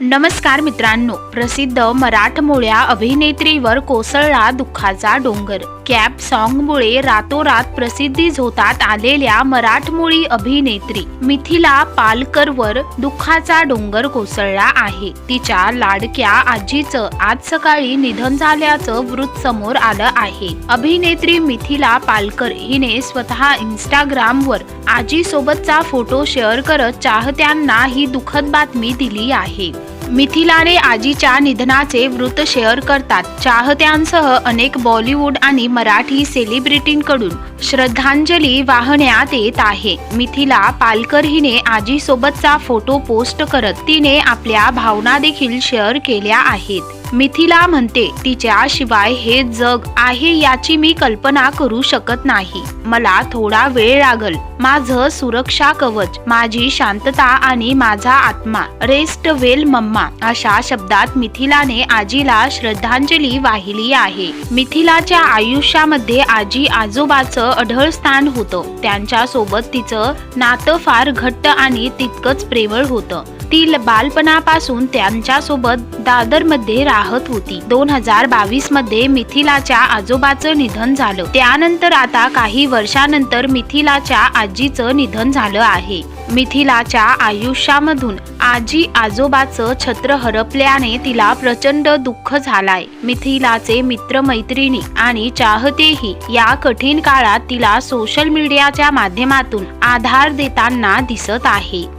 नमस्कार मित्रांनो प्रसिद्ध मराठमोळ्या अभिनेत्रीवर कोसळला दुःखाचा डोंगर. कॅप सॉंगमुळे रातोरात प्रसिद्धी झोतात आलेल्या मराठमोळी अभिनेत्री मिथिला पालकरवर दुःखाचा डोंगर कोसळला आहे. तिच्या लाडक्या आजीचं आज सकाळी निधन झाल्याचं वृत्त समोर आलं आहे. अभिनेत्री मिथिला पालकर हिने स्वतः इंस्टाग्रामवर आजीसोबतचा फोटो शेअर करत चाहत्यांना ही दुःखद बातमी दिली आहे. मिथिलाने आजीच्या निधनाचे वृत्त शेअर करतात. चाहत्यांसह अनेक बॉलिवूड आणि मराठी सेलिब्रिटींकडून श्रद्धांजली वाहण्यात येत आहे. मिथिला पालकर हिने आजीसोबतचा फोटो पोस्ट करत तिने आपल्या भावना देखील शेअर केल्या आहेत. मिथिला म्हणते तिच्याशिवाय हे जग आहे याची मी कल्पना करू शकत नाही. मला थोडा वेळ लागल. माझं सुरक्षा कवच माझी शांतता आणि माझा आत्मा. Rest well mamma. अशा शब्दात मिथिलाने आजीला श्रद्धांजली वाहिली आहे. मिथिलाच्या आयुष्यामध्ये आजी आजोबाचं अढळ स्थान होतं. त्यांच्यासोबत तिचं नातं फार घट्ट आणि तितकंच प्रेमळ होतं. ती ल- बालपणापासून त्यांच्यासोबत दादरमध्ये राहत होती. दोन हजार बावीसमध्ये मिथिलाच्या आजोबाचं निधन झालं. त्यानंतर आता काही वर्षानंतर मिथिलाच्या आजीचं निधन झालं आहे. मिथिलाच्या आयुष्यामधून आजी आजोबाचं छत्र हरपल्याने तिला प्रचंड दुःख झालाय. मिथिलाचे मित्र मैत्रिणी आणि चाहतेही या कठीण काळात तिला सोशल मीडियाच्या माध्यमातून आधार देताना दिसत आहे.